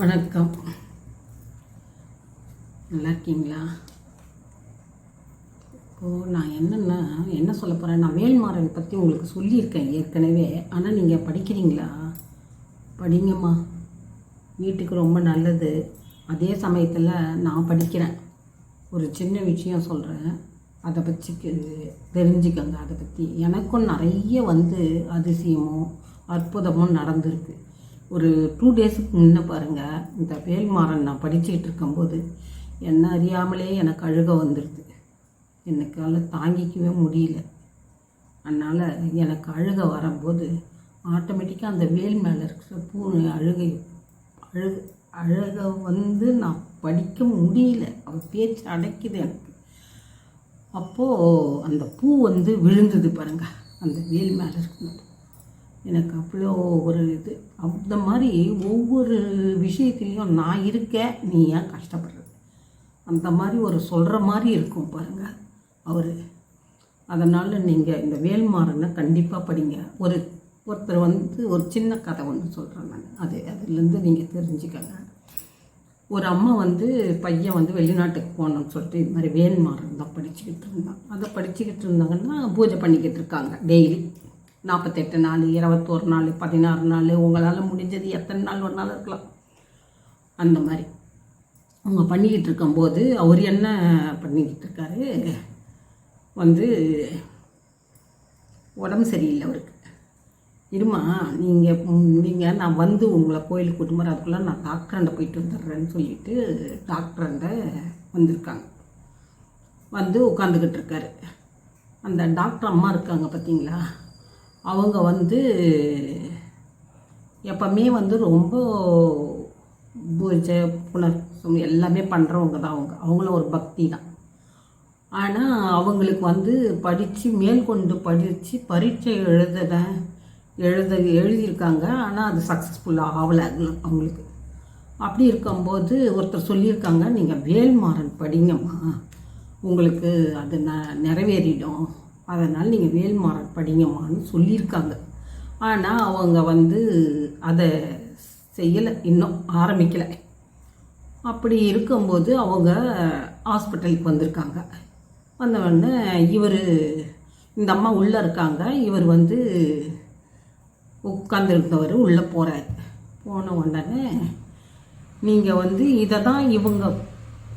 வணக்கம். நல்லா இருக்கீங்களா இப்போது நான் என்னென்னா என்ன சொல்ல போகிறேன் நான் வேல்மாறன் பற்றி உங்களுக்கு சொல்லியிருக்கேன் ஏற்கனவே. ஆனால் நீங்கள் படிக்கிறீங்களா? படிங்கம்மா. வீட்டுக்கு ரொம்ப நல்லது. அதே சமயத்தில் நான் படிக்கிறேன். ஒரு சின்ன விஷயம் சொல்கிறேன் அதை பற்றி தெரிஞ்சுக்கங்க அதை பற்றி எனக்கும் நிறைய வந்து அதிசயமும் அற்புதமும் நடந்திருக்கு. ஒரு டூ டேஸுக்கு முன்ன பாருங்கள் இந்த வேல்மாறன் நான் படிச்சுக்கிட்டு இருக்கும்போது என்ன அறியாமலே எனக்கு அழுக வந்துடுது எனக்கால தாங்கிக்கவே முடியல. அதனால் எனக்கு அழுக வரும்போது ஆட்டோமேட்டிக்காக அந்த வேல் மேலே இருக்கிற பூ அழுகை அழுக அழக வந்து நான் படிக்க முடியல. அவள் பேச்சு அடைக்குது எனக்கு. அப்போது அந்த பூ வந்து விழுந்தது பாருங்க அந்த வேல் மேலே இருக்கணும் எனக்கு அவ்வளோ ஒரு இது. அந்த மாதிரி ஒவ்வொரு விஷயத்துலேயும் நான் இருக்கேன் நீ ஏன் கஷ்டப்படுறது? அந்த மாதிரி ஒரு சொல்கிற மாதிரி இருக்கும் பாருங்கள் அவர். அதனால் நீங்கள் இந்த வேல்மாறனை கண்டிப்பாக படிங்க. ஒரு ஒருத்தர் வந்து ஒரு சின்ன கதை ஒன்று சொல்கிறேன் நான். அது அதுலேருந்து நீங்கள் தெரிஞ்சுக்கங்க. ஒரு அம்மா வந்து பையன் வந்து வெளிநாட்டுக்கு போகணும்னு சொல்லிட்டு இது மாதிரி வேல்மாறன் தான் படிச்சுக்கிட்டு இருந்தான். அதை படிச்சுக்கிட்டு இருந்தாங்கன்னா பூஜை பண்ணிக்கிட்டு இருக்காங்க டெய்லி. நாற்பத்தெட்டு நாள் இருபத்தோரு நாள் பதினாறு நாள் உங்களால் முடிஞ்சது எத்தனை நாள் ஒரு நாள் இருக்கலாம். அந்த மாதிரி. அவங்க பண்ணிக்கிட்டு இருக்கும்போது அவர் என்ன பண்ணிக்கிட்டு இருக்காரு? வந்து உடம்பு சரியில்லை அவருக்கு. இருமா நீங்கள் நீங்கள் நான் வந்து உங்களை கோயிலுக்கு கூட்டு போகிற அதுக்குள்ளே நான் டாக்டர்கிட்ட போயிட்டு வந்துடுறேன்னு சொல்லிட்டு டாக்டர்கிட்ட வந்திருக்காங்க. வந்து உட்காந்துக்கிட்டு இருக்காரு. அந்த டாக்டர் அம்மா இருக்காங்க பார்த்தீங்களா அவங்க வந்து எப்பவுமே வந்து ரொம்ப பூஜை புனர்சம் எல்லாமே பண்ணுறவங்க தான் அவங்க. அவங்களும் ஒரு பக்தி தான். ஆனால் அவங்களுக்கு வந்து படித்து மேற்கொண்டு படித்து பரீட்சை எழுதுன எழுத எழுதியிருக்காங்க. ஆனால் அது சக்ஸஸ்ஃபுல்லாக ஆகலை அவங்களுக்கு. அப்படி இருக்கும்போது ஒருத்தர் சொல்லியிருக்காங்க நீங்கள் வேல்மாறன் படிங்கம்மா. உங்களுக்கு அது ந நிறைவேறிடும். அதனால் நீங்கள் வேல்மாறன் படிங்கம்மான்னு சொல்லியிருக்காங்க. ஆனால் அவங்க வந்து அதை செய்யலை இன்னும் ஆரம்பிக்கலை. அப்படி இருக்கும்போது அவங்க ஹாஸ்பிட்டலுக்கு வந்திருக்காங்க. வந்தவொடனே இவர் இந்த அம்மா உள்ளே இருக்காங்க. இவர் வந்து உட்காந்துருந்தவர் உள்ளே போகிறார் போன உடனே நீங்கள் வந்து இதை தான் இவங்க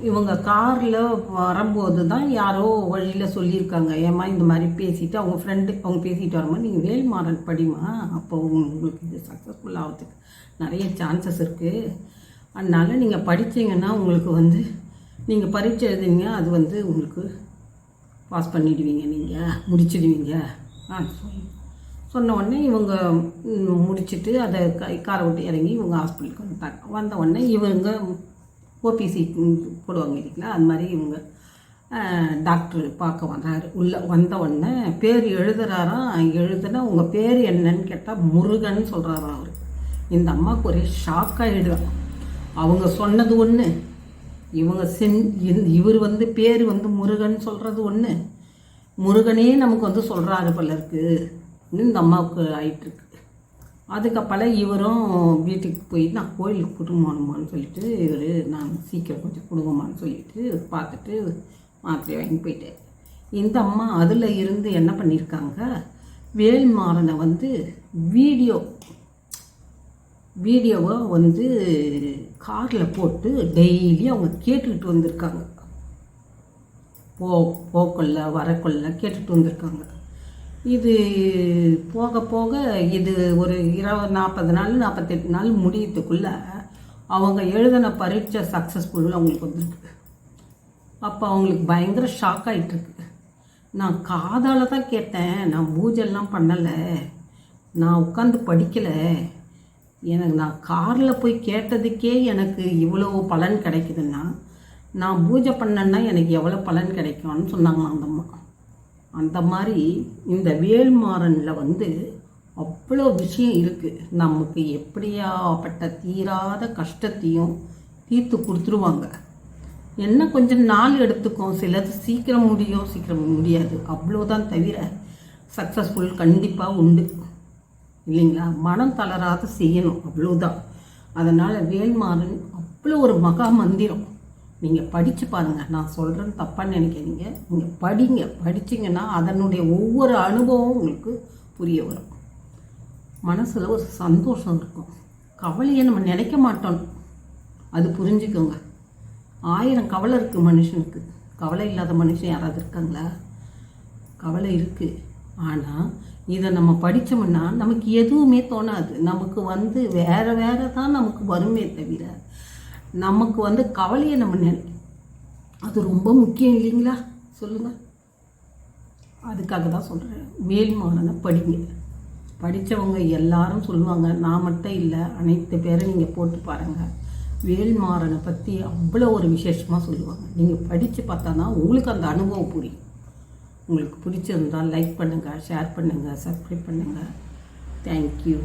இவங்க காரில் வரும்போது தான் யாரோ வழியில் சொல்லியிருக்காங்க. ஏம்மா இந்த மாதிரி பேசிட்டு அவங்க ஃப்ரெண்டு அவங்க பேசிட்டு வரும்போது நீங்கள் வேல்மாறன் படிமா அப்போ உங்களுக்கு இது சக்ஸஸ்ஃபுல் ஆகிறதுக்கு நிறைய சான்சஸ் இருக்குது அதனால் நீங்கள் படித்தீங்கன்னா உங்களுக்கு வந்து நீங்கள் பரீட்சை எழுதுவீங்க அது வந்து உங்களுக்கு பாஸ் பண்ணிடுவீங்க நீங்கள் முடிச்சிடுவீங்க. ஆ சொல்லி சொன்ன உடனே இவங்க முடிச்சுட்டு முடிச்சிட்டு அதை கை காரை விட்டு இறங்கி இவங்க ஹாஸ்பிட்டலுக்கு வந்துட்டாங்க. வந்த உடனே இவங்க ஓபிசி போடுவாங்க இல்லைங்களா? அது மாதிரி இவங்க டாக்டர் பார்க்க வந்தார் உள்ளே வந்த உடனே பேர் எழுதுறாராம் எழுதுனா உங்கள் பேர் என்னன்னு கேட்டால் முருகன் சொல்கிறாராம் அவர். இந்த அம்மாவுக்கு ஒரே ஷாக் ஆகிடுறான் அவங்க சொன்னது ஒன்று இவங்க சென் இவர் வந்து பேர் வந்து முருகன் சொல்கிறது ஒன்று முருகனே நமக்கு வந்து சொல்கிறாரு பலருக்கு இந்த அம்மாவுக்கு ஆயிட்டுருக்கு அதுக்கப்புறம் இவரும் வீட்டுக்கு போய் நான் கோயிலுக்கு குடும்பமானுமான்னு சொல்லிட்டு இவர் நான் சீக்கிரம் கொஞ்சம் கொடுங்கம்மான்னு சொல்லிட்டு பார்த்துட்டு மாத்திரை வாங்கி போயிட்டேன் இந்த அம்மா அதில் இருந்து என்ன பண்ணியிருக்காங்க வேல்மாறனை வந்து வீடியோ வீடியோவை வந்து காரில் போட்டு டெய்லி அவங்க கேட்டுக்கிட்டு வந்திருக்காங்க. போ போக்கொள்ள வரக்கொள்ள கேட்டுட்டு வந்திருக்காங்க. இது போக போக இது ஒரு இருபது நாற்பது நாள் நாற்பத்தெட்டு நாள் முடியறதுக்குள்ள அவங்க எழுதின பரீட்சை சக்ஸஸ்ஃபுல்லாக அவங்களுக்கு வந்துருக்கு. அப்போ அவங்களுக்கு பயங்கர ஷாக் ஆகிட்டுருக்கு நான் காதால் தான் கேட்டேன். நான் பூஜைலாம் பண்ணலை. நான் உட்காந்து படிக்கலை. எனக்கு நான் காரில் போய் கேட்டதுக்கே எனக்கு இவ்வளோ பலன் கிடைக்குதுன்னா நான் பூஜை பண்ணேன்னா எனக்கு எவ்வளோ பலன் கிடைக்கும்னு சொன்னாங்களாம் அந்த அம்மா. அந்த மாதிரி இந்த வேல்மாறனில் வந்து அவ்வளோ விஷயம் இருக்குது நமக்கு எப்படியாப்பட்ட தீராத கஷ்டத்தையும் தீர்த்து கொடுத்துருவாங்க. என்ன கொஞ்சம் நாள் எடுத்துக்கும் சிலது சீக்கிரம் முடியும் சீக்கிரம் முடியாது. அவ்வளோதான் தவிர சக்ஸஸ்ஃபுல் கண்டிப்பாக உண்டு. இல்லைங்களா? மனம் தளராத செய்யணும். அவ்வளோதான் அதனால் வேல்மாறன் அவ்வளோ ஒரு மகா மந்திரம். நீங்கள் படித்து பாருங்கள் நான் சொல்கிறேன்னு தப்பாக நினைக்காதீங்க. நீங்கள் படிங்க. படிச்சிங்கன்னா அதனுடைய ஒவ்வொரு அனுபவம் உங்களுக்கு புரிய வரும். மனசில் ஒரு சந்தோஷம் இருக்கும். கவலையை நம்ம நினைக்க மாட்டோம். அது புரிஞ்சுக்கோங்க. ஆயிரம் கவலை இருக்குது மனுஷனுக்கு. கவலை இல்லாத மனுஷன் யாராவது இருக்காங்களா? கவலை இருக்குது ஆனால் இதை நம்ம படித்தோம்னா நமக்கு எதுவுமே தோணாது. நமக்கு வந்து வேறு வேறு தான் நமக்கு வருமே தவிர நமக்கு வந்து கவலையை நம்ம நினை அது ரொம்ப முக்கியம் இல்லைங்களா? சொல்லுங்கள் அதுக்காக தான் சொல்கிறேன் வேல்மாறனை படிங்க. படித்தவங்க எல்லாரும் சொல்லுவாங்க நான் மட்டும் இல்லை அனைத்து பேரை நீங்கள் போட்டு பாருங்கள் வேல்மாறனை பற்றி அவ்வளோ ஒரு விசேஷமாக சொல்லுவாங்க. நீங்கள் படித்து பார்த்தா தான் உங்களுக்கு அந்த அனுபவம் புரியும். உங்களுக்கு பிடிச்சிருந்தால் லைக் பண்ணுங்கள் ஷேர் பண்ணுங்கள் சப்ஸ்கிரைப் பண்ணுங்கள் தேங்க்யூ